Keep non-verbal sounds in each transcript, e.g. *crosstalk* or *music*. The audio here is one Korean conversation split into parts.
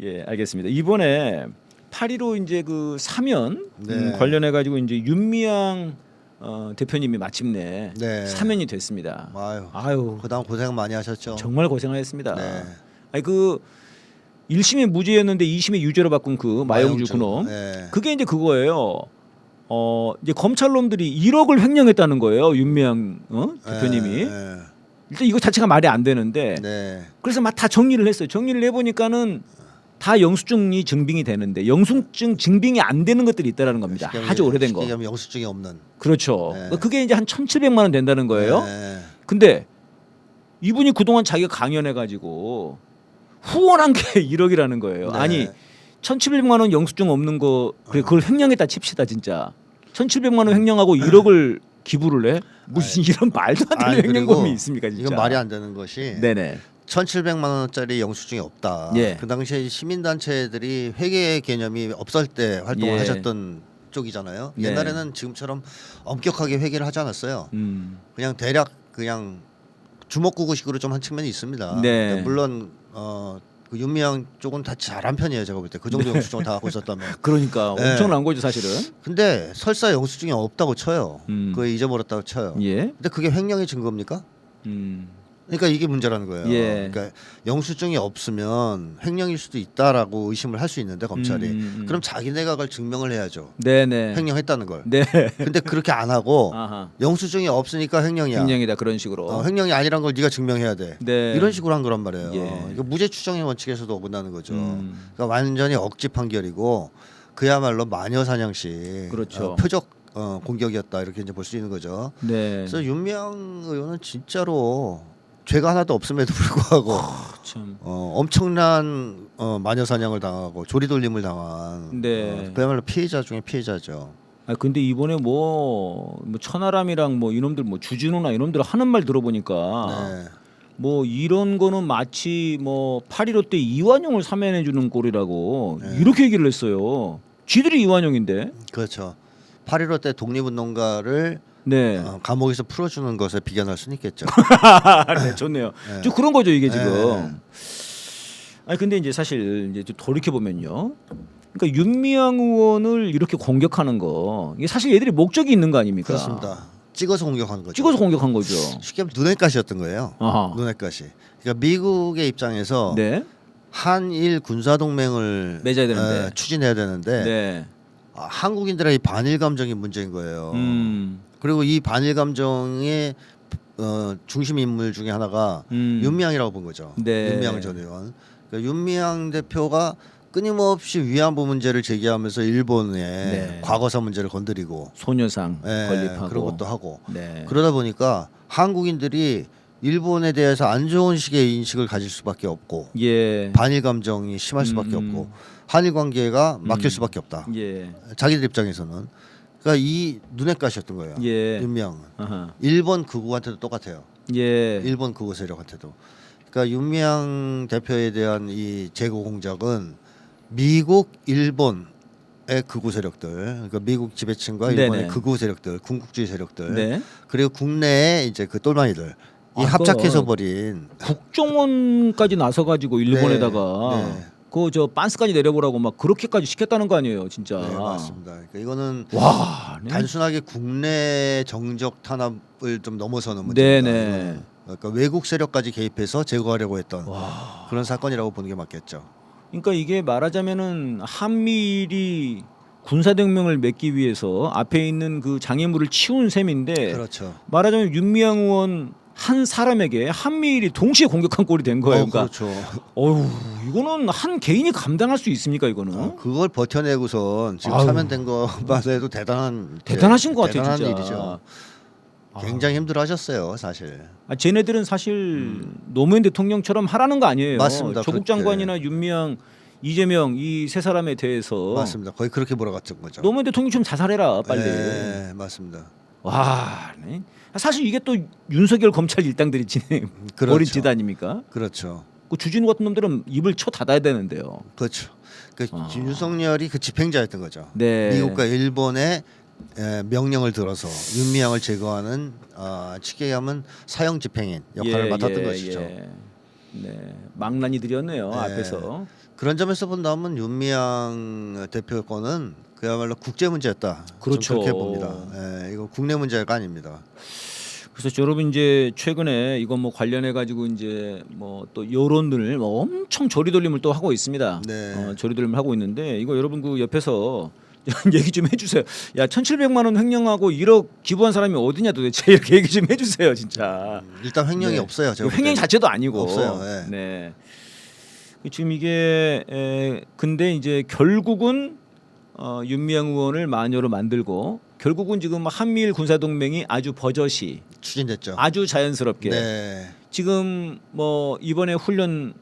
예, 알겠습니다. 이번에 8.15 이제 그 사면 네. 음, 관련해 가지고 이제 윤미향 어, 대표님이 마침내 네. 사면이 됐습니다. 아유, 아유, 그다음 고생 많이 하셨죠. 정말 고생하셨습니다. 네. 아니 그 1심이 무죄였는데 2심에 유죄로 바꾼 그 마영주 그놈. 네. 그게 이제 그거예요. 어, 이제 검찰놈들이 1억을 횡령했다는 거예요. 윤미향 어? 대표님이. 네. 일단 이거 자체가 말이 안 되는데 네. 그래서 막 다 정리를 했어요. 정리를 해보니까는 다 영수증이 증빙이 되는데 영수증 증빙이 안 되는 것들이 있다라는 겁니다. 쉽게 아주 오래된 거. 쉽게 얘기하면 영수증이 없는. 그렇죠. 네. 그게 이제 한 1,700만 원 된다는 거예요. 네. 근데 이분이 그동안 자기가 강연해 가지고 후원한 게 *laughs* 1억이라는 거예요. 네. 아니 1,700만 원 영수증 없는 거 그래 그걸 횡령했다 칩시다 진짜. 1,700만 원 횡령하고 1억을 기부를 해? 무슨 이런 말도 안 아니, 되는 그리고 횡령범이 있습니까 진짜. 이건 말이 안 되는 것이 네네. 1,700만 원짜리 영수증이 없다. 예. 그 당시에 시민 단체들이 회계 개념이 없을 때 활동을 예. 하셨던 쪽이잖아요. 네. 옛날에는 지금처럼 엄격하게 회계를 하지 않았어요. 음. 그냥 대략 그냥 주먹구구식으로 좀 한 측면이 있습니다. 네. 물론 어, 그 윤미향 쪽은 다 잘한 편이에요. 제가 볼 때 그 정도 영수증을 다 갖고 있었다면. *laughs* 그러니까 네. 엄청난 거죠 사실은. 근데 설사 영수증이 없다고 쳐요. 음. 그거 잊어버렸다고 쳐요. 예. 근데 그게 횡령의 증거입니까? 음. 그러니까 이게 문제라는 거예요. 예. 그러니까 영수증이 없으면 횡령일 수도 있다라고 의심을 할 수 있는데 검찰이 음, 음, 음. 그럼 자기네가 그걸 증명을 해야죠. 네네. 횡령했다는 걸. 네. 근데 그렇게 안 하고 아하. 영수증이 없으니까 횡령이야. 횡령이다 그런 식으로. 어, 횡령이 아니란 걸 네가 증명해야 돼. 네. 이런 식으로 한 거란 말이에요. 예. 이거 무죄 추정의 원칙에서도 어긋나는 거죠. 음. 그러니까 완전히 억지 판결이고 그야말로 마녀 사냥식 그렇죠. 어, 표적 어, 공격이었다 이렇게 이제 볼 수 있는 거죠. 네. 그래서 윤미향 의원은 진짜로 죄가 하나도 없음에도 불구하고 참. 어, 엄청난 어, 마녀 사냥을 당하고 조리돌림을 당한 네. 어, 그야말로 피해자 중에 피해자죠. 아 근데 이번에 뭐, 뭐 천하람이랑 뭐 이놈들 뭐 주진우나 이놈들 하는 말 들어보니까 네. 뭐 이런 거는 마치 뭐8.15때 이완용을 사면해 주는 꼴이라고 네. 이렇게 얘기를 했어요. 쥐들이 이완용인데. 그렇죠. 8.15때 독립운동가를 네. 어, 감옥에서 풀어주는 것에 비견할 수는 있겠죠. *laughs* 네, 좋네요. 네. 좀 그런 거죠 이게 네. 지금. 아니 근데 이제 사실 이제 좀 돌이켜 보면요. 그러니까 윤미향 의원을 이렇게 공격하는 거 이게 사실 얘들이 목적이 있는 거 아닙니까? 그렇습니다. 찍어서 공격한 거죠. 찍어서 공격한 거죠. 쉽게 하면 눈엣가시였던 거예요. 아하. 눈엣가시. 그러니까 미국의 입장에서 네. 한일 군사 동맹을 맺어야 되는데. 추진해야 되는데 네. 아, 한국인들의 이 반일 감정이 문제인 거예요. 음. 그리고 이 반일 감정의 어, 중심 인물 중에 하나가 음. 윤미향이라고 본 거죠. 네. 윤미향 전 의원. 그러니까 윤미향 대표가 끊임없이 위안부 문제를 제기하면서 일본의 네. 과거사 문제를 건드리고 소녀상 예, 건립하고 그런 것도 하고 네. 그러다 보니까 한국인들이 일본에 대해서 안 좋은 식의 인식을 가질 수밖에 없고 예. 반일 감정이 심할 수밖에 음. 없고 한일 관계가 막힐 음. 수밖에 없다. 예. 자기들 입장에서는 그러니까 이 눈에 가셨던 거예요. 예. 윤미향은 아하. 일본 극우한테도 똑같아요. 예. 일본 극우 세력한테도. 그러니까 윤미향 대표에 대한 이 제거 공작은 미국, 일본의 극우 세력들, 그러니까 미국 지배층과 일본의 네네. 극우 세력들, 군국주의 세력들, 네. 그리고 국내에 이제 그 똘마니들 이 아, 합작해서 그거- 버린 국정원까지 나서 가지고 일본에다가 네. 그저 빤스까지 내려보라고 막 그렇게까지 시켰다는 거 아니에요, 진짜. 네, 맞습니다. 그러니까 이거는 와. 네. 단순하게 국내 정적 탄압을 좀 넘어서는 문제입니다. 네네. 이거는. 그러니까 외국 세력까지 개입해서 제거하려고 했던 와. 그런 사건이라고 보는 게 맞겠죠. 그러니까 이게 말하자면은 한미일이 군사동맹을 맺기 위해서 앞에 있는 그 장애물을 치운 셈인데 그렇죠. 말하자면 윤미향 의원 한 사람에게 한미일이 동시에 공격한 꼴이 된 거예요. 어, 그러니까 그렇죠. 어휴 이거는 한 개인이 감당할 수 있습니까 이거는? 어, 그걸 버텨내고선 지금 아유. 사면된 것만 해도 대단한 대단하신 것 같아요, 대단한 진짜. 일이죠. 아. 굉장히 힘들어하셨어요, 사실. 아, 쟤네들은 사실 노무현 대통령처럼 하라는 거 아니에요. 음. 맞습니다. 조국 그렇게. 장관이나 윤미향, 이재명 이 세 사람에 대해서 맞습니다. 거의 그렇게 몰아갔던 거죠. 노무현 대통령 좀 자살해라 빨리. 네, 맞습니다. 와, 네. 사실 이게 또 윤석열 검찰 일당들이 지낸 *laughs* 그렇죠. 어린 짓 아닙니까? 그렇죠. 그 주진우 같은 놈들은 입을 쳐 닫아야 되는데요. 그렇죠. 그 아. 윤석열이 그 집행자였던 거죠. 네. 미국과 일본의 에, 명령을 들어서 윤미향을 제거하는 어, 하면 사형 집행인 역할을 예, 맡았던 예, 것이죠. 예. 네, 망나니들이었네요 네. 앞에서. 그런 점에서 본다면 윤미향 대표 건은 그야말로 국제 문제였다. 좀 그렇죠. 그렇게 봅니다. 예, 이거 국내 문제가 아닙니다. 그래서 여러분 이제 최근에 이거 뭐 관련해 가지고 이제 뭐 또 여론들 뭐 엄청 조리돌림을 또 하고 있습니다. 네. 어, 조리돌림을 하고 있는데 이거 여러분 그 옆에서 *laughs* 얘기 좀 해주세요. 야 1,700만 원 횡령하고 1억 기부한 사람이 어디냐 도대체 *laughs* 이렇게 얘기 좀 해주세요 진짜. 일단 횡령이 네. 없어요. 제가 그볼 횡령. 자체도 아니고. 없어요, 예. 네. 지금 이게 에, 근데 이제 결국은 어, 윤미향 의원을 마녀로 만들고 결국은 지금 한미일 군사 동맹이 아주 버젓이 추진됐죠. 아주 자연스럽게 네. 지금 뭐 이번에 훈련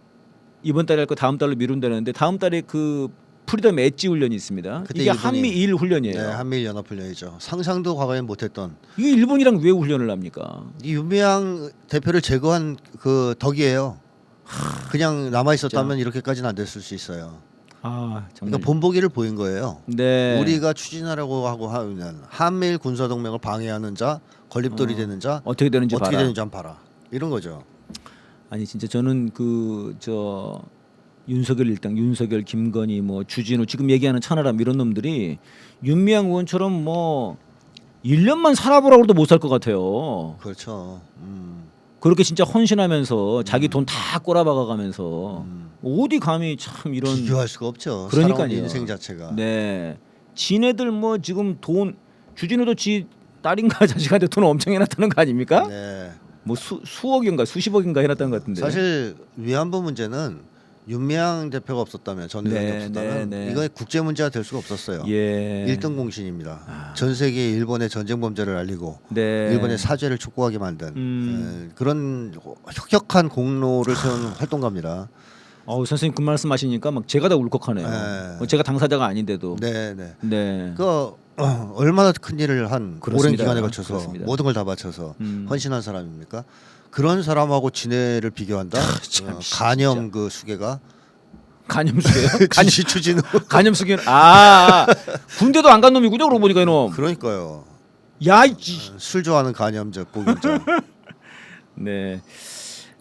이번 달에 할 거 다음 달로 미룬다는데 다음 달에 그 프리덤 엣지 훈련이 있습니다. 그때 이게 일본이- 한미 일 훈련이에요. 네, 한미일 연합 훈련이죠. 상상도 과거에 못했던 이게 일본이랑 왜 훈련을 합니까? 이 윤미향 대표를 제거한 그 덕이에요. 그냥 남아 있었다면 이렇게까지는 안 됐을 수 있어요. 아 정말. 그러니까 본보기를 보인 거예요. 네. 우리가 추진하라고 하고 하면 한미일 군사 동맹을 방해하는 자, 걸림돌이 어. 되는 자 어떻게 되는지 어떻게 봐라. 되는지 한번 봐라. 이런 거죠. 아니 진짜 저는 그 저 윤석열 일당, 윤석열, 김건희, 뭐 주진우 지금 얘기하는 천하람 이런 놈들이 윤미향 의원처럼 뭐 1년만 살아보라고 해도 못 살 것 같아요. 그렇죠. 음, 그렇게 진짜 헌신하면서 자기 돈 다 꼬라박아가면서 음. 어디 감히 참 이런 비교할 수가 없죠. 그러니까요. 살아온 인생 자체가. 네 지네들 뭐 지금 돈 주진우도 지 딸인가 *laughs* 자식한테 돈 엄청 해놨다는 거 아닙니까? 네. 뭐 수, 수억인가 수십억인가 해놨다는 것 같은데 사실 위안부 문제는 윤미향 대표가 없었다면 전 의원이 네, 없었다면 네, 네. 이거 국제 문제가 될 수가 없었어요. 예. 일 1등 공신입니다. 아. 전 세계에 일본의 전쟁 범죄를 알리고 네. 일본의 사죄를 촉구하게 만든 음. 예, 그런 혁혁한 공로를 세운 활동가입니다. 어우 선생님 그 말씀 하시니까 막 제가 다 울컥하네요. 네. 어, 제가 당사자가 아닌데도. 네, 네. 네. 그 어, 얼마나 큰 일을 한 오랜 그렇습니다. 기간에 거쳐서 그렇습니다. 모든 걸 다 바쳐서 음. 헌신한 사람입니까? 그런 사람하고 진해를 비교한다? 참, 어. 간염 그 수계가 간염수예요? 간염 *laughs* 지시 추진으로 *laughs* 간염수기 아, 아 군대도 안 간 놈이군요. 그러고 보니까 이놈. 그러니까요. 야, 이 술 좋아하는 간염적 복용자. *laughs* 네.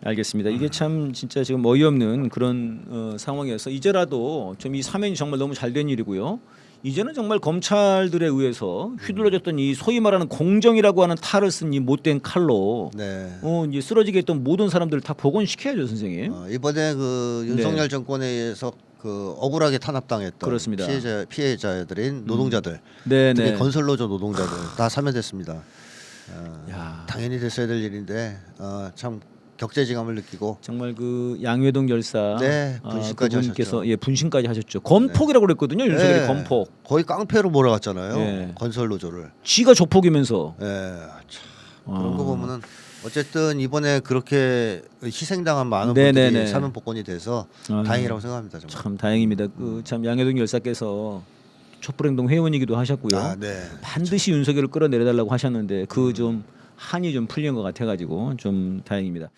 알겠습니다. 이게 참 진짜 지금 어이없는 그런 어, 상황이어서 이제라도 좀 이 사면이 정말 너무 잘 된 일이고요. 이제는 정말 검찰들에 의해서 휘둘러졌던 이 소위 말하는 공정이라고 하는 탈을 쓴 이 못된 칼로 네. 어, 이제 쓰러지게 했던 모든 사람들을 다 복원시켜야죠, 선생님. 어, 이번에 그 윤석열 정권에 의해서 그 억울하게 탄압당했던 네. 그렇습니다. 피해자 피해자들인 노동자들, 네, 특히 네. 건설노조 노동자들 다 사면됐습니다. 어, 야, 당연히 됐어야 될 일인데 어, 참 격제지감을 느끼고 정말 그 양회동 열사 네, 아, 분신까지 그분께서 하셨죠. 예 분신까지 하셨죠. 건폭이라고 그랬거든요. 윤석열이 네. 건폭. 거의 깡패로 몰아갔잖아요. 네. 건설 노조를. 쥐가 조폭이면서 예, 참, 그런 아. 거 보면은 어쨌든 이번에 그렇게 희생당한 많은 네네네. 분들이 사면 복권이 돼서 아. 다행이라고 생각합니다. 정말. 참 다행입니다. 그 참 양회동 열사께서 촛불행동 회원이기도 하셨고요. 아, 네. 반드시 윤석열을 끌어내려달라고 하셨는데 그 좀 한이 좀 풀린 것 같아가지고 좀 다행입니다.